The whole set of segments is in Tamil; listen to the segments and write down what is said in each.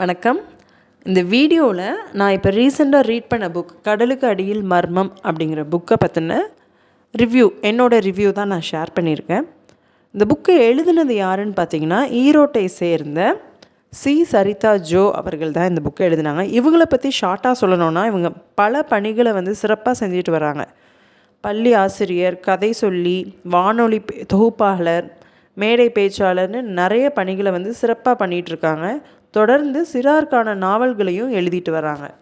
வணக்கம். இந்த வீடியோவில் நான் இப்போ ரீசெண்டாக ரீட் பண்ண புக் கடலுக்கு அடியில் மர்மம் அப்படிங்கிற புக்கை பற்றின ரிவ்யூ என்னோட ரிவ்யூ தான் நான் ஷேர் பண்ணியிருக்கேன். இந்த புக்கை எழுதுனது யாருன்னு பார்த்தீங்கன்னா ஈரோட்டை சேர்ந்த சி. சரிதா ஜோ அவர்கள் தான் இந்த புக்கை எழுதினாங்க. இவங்களை பற்றி ஷார்ட்டாக சொல்லணும்னா இவங்க பல பணிகளை வந்து சிறப்பாக செஞ்சுட்டு வராங்க. பள்ளி ஆசிரியர் கதை சொல்லி வானொலி தொகுப்பாளர் மேடை பேச்சாளர்னு நிறைய பணிகளை வந்து சிறப்பாக பண்ணிகிட்ருக்காங்க தொடர்ந்து சிறாருக்கான நாவல்களையும் எழுதிட்டு வராங்க.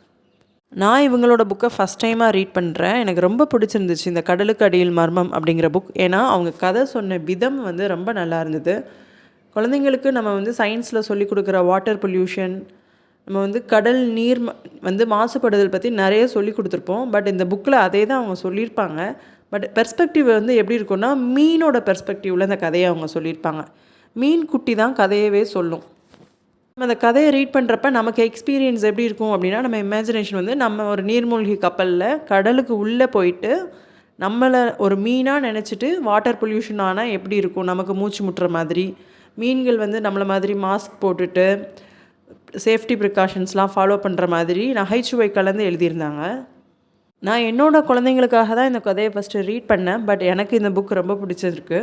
நான் இவங்களோட புக்கை ஃபஸ்ட் டைமாக ரீட் பண்ணுறேன் எனக்கு ரொம்ப பிடிச்சிருந்துச்சு இந்த கடலுக்கு அடியில் மர்மம் அப்படிங்கிற புக் ஏன்னா அவங்க கதை சொன்ன விதம் வந்து ரொம்ப நல்லா இருந்தது. குழந்தைங்களுக்கு நம்ம வந்து சயின்ஸில் சொல்லிக் கொடுக்குற வாட்டர் பொல்யூஷன் நம்ம வந்து கடல் நீர் ம- வந்து மாசுபடுதல் பற்றி நிறைய சொல்லி கொடுத்துருப்போம். பட் இந்த புக்கில் அதே தான் அவங்க சொல்லியிருப்பாங்க. பட் பெர்ஸ்பெக்டிவ் வந்து எப்படி இருக்கும்னா மீனோட பெர்ஸ்பெக்டிவில் இந்த கதையை அவங்க சொல்லியிருப்பாங்க. மீன் குட்டி தான் கதையவே சொல்லும். நம்ம அந்த கதையை ரீட் பண்ணுறப்ப நமக்கு எக்ஸ்பீரியன்ஸ் எப்படி இருக்கும் அப்படின்னா நம்ம இமேஜினேஷன் வந்து நம்ம ஒரு நீர்மூழ்கி கப்பலில் கடலுக்கு உள்ளே போயிட்டு நம்மளை ஒரு மீனாக நினச்சிட்டு வாட்டர் பொல்யூஷன் ஆனால் எப்படி இருக்கும்? நமக்கு மூச்சு முட்டுற மாதிரி மீன்கள் வந்து நம்மளை மாதிரி மாஸ்க் போட்டுட்டு சேஃப்டி ப்ரிகாஷன்ஸ்லாம் ஃபாலோ பண்ணுற மாதிரி நகைச்சுவை கலந்து எழுதியிருந்தாங்க. நான் என்னோடய குழந்தைங்களுக்காக தான் இந்த கதையை ஃபஸ்ட்டு ரீட் பண்ணேன். பட் எனக்கு இந்த புக் ரொம்ப பிடிச்சிருக்கு.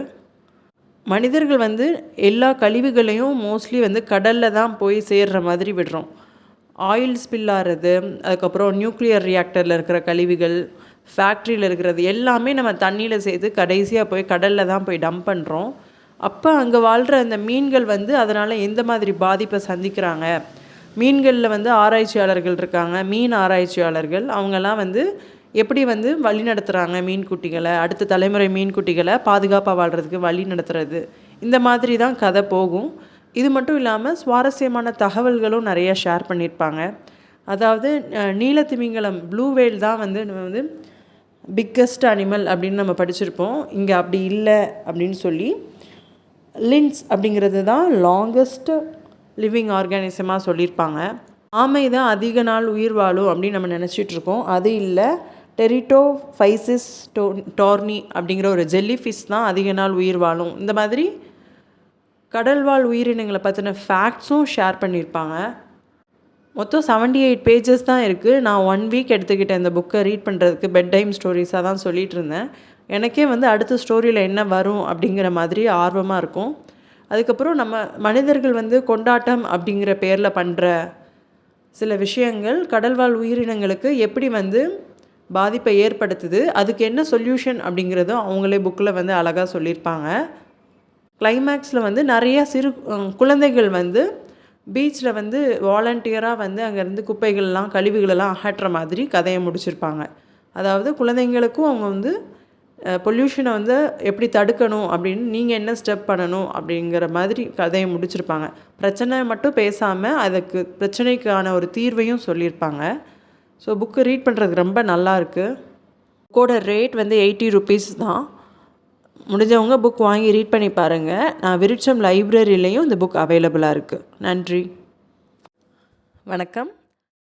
மனிதர்கள் வந்து எல்லா கழிவுகளையும் மோஸ்ட்லி வந்து கடலில் தான் போய் சேர்ற மாதிரி விடுறோம். ஆயில் ஸ்பில் ஆகிறது அதுக்கப்புறம் நியூக்ளியர் ரியாக்டரில் இருக்கிற கழிவுகள் ஃபேக்ட்ரியில் இருக்கிறது எல்லாமே நம்ம தண்ணியில் சேர்த்து கடைசியாக போய் கடலில் தான் போய் டம்ப் பண்ணுறோம் அப்போ அங்கே வாழ்கிற அந்த மீன்கள் வந்து அதனால் எந்த மாதிரி பாதிப்பை சந்திக்கிறாங்க? மீன்களில் வந்து ஆராய்ச்சியாளர்கள் இருக்காங்க மீன் ஆராய்ச்சியாளர்கள். அவங்கெல்லாம் வந்து எப்படி வந்து வழி நடத்துகிறாங்க மீன் குட்டிகளை அடுத்த தலைமுறை மீன் குட்டிகளை பாதுகாப்பாக வாழ்கிறதுக்கு வழி நடத்துறது? இந்த மாதிரி தான் கதை போகும். இது மட்டும் இல்லாமல் சுவாரஸ்யமான தகவல்களும் நிறைய ஷேர் பண்ணியிருப்பாங்க. அதாவது நீலத்திமிங்கலம் ப்ளூ வேல் தான் வந்து நம்ம வந்து பிக்கஸ்ட் அனிமல் அப்படின்னு நம்ம படிச்சிருப்போம். இங்கே அப்படி இல்லை அப்படின்னு சொல்லி. லின்ஸ் அப்படிங்கிறது தான் லாங்கஸ்ட் லிவிங் ஆர்கானிசமாக சொல்லியிருப்பாங்க. ஆமை தான் அதிக நாள் உயிர் வாழும் அப்படின்னு நம்ம நினச்சிட்டு இருக்கோம். அது இல்லை. டெரிட்டோ ஃபைசிஸ் டோ டோர்னி அப்படிங்கிற ஒரு ஜெல்லி ஃபிஷ் தான் அதிக நாள் உயிர் வாழும். இந்த மாதிரி கடல்வாழ் உயிரினங்களை பற்றின ஃபேக்ட்ஸும் ஷேர் பண்ணியிருப்பாங்க. மொத்தம் 78 எயிட் பேஜஸ் தான் இருக்குது நான் ஒன் வீக் எடுத்துக்கிட்டேன் இந்த புக்கை ரீட் பண்ணுறதுக்கு பெட் டைம் ஸ்டோரிஸாக தான் சொல்லிகிட்டு இருந்தேன். எனக்கே வந்து அடுத்த ஸ்டோரியில் என்ன வரும் அப்படிங்கிற மாதிரி ஆர்வமாக இருக்கும். அதுக்கப்புறம் நம்ம மனிதர்கள் வந்து கொண்டாட்டம் அப்படிங்கிற பேரில் பண்ணுற சில விஷயங்கள் கடல்வாழ் உயிரினங்களுக்கு எப்படி வந்து பாதிப்பை ஏற்படுத்துது. அதுக்கு என்ன சொல்யூஷன் அப்படிங்கிறதும் அவங்களே புக்கில் வந்து அழகாக சொல்லியிருப்பாங்க. கிளைமேக்ஸில் வந்து நிறைய சிறு குழந்தைகள் வந்து பீச்சில் வந்து வாலண்டியராக வந்து அங்கேருந்து குப்பைகள்லாம் கழிவுகளெல்லாம் அகற்றுற மாதிரி கதையை முடிச்சிருப்பாங்க. அதாவது குழந்தைங்களுக்கும் அவங்க வந்து பொல்யூஷனை வந்து எப்படி தடுக்கணும் அப்படின்னு நீங்கள் என்ன ஸ்டெப் பண்ணணும் அப்படிங்கிற மாதிரி கதையை முடிச்சிருப்பாங்க. பிரச்சனை மட்டும் பேசாமல் அதுக்கு பிரச்சனைக்கான ஒரு தீர்வையும் சொல்லியிருப்பாங்க. ஸோ புக்கு ரீட் பண்ணுறதுக்கு ரொம்ப நல்லாயிருக்கு புக்கோட ரேட் வந்து எயிட்டி ருபீஸ் தான். முடிஞ்சவங்க புக் வாங்கி ரீட் பண்ணி பாருங்கள் நான் விருட்சம் லைப்ரரியிலையும் இந்த புக் அவைலபிளாக இருக்குது நன்றி. வணக்கம்.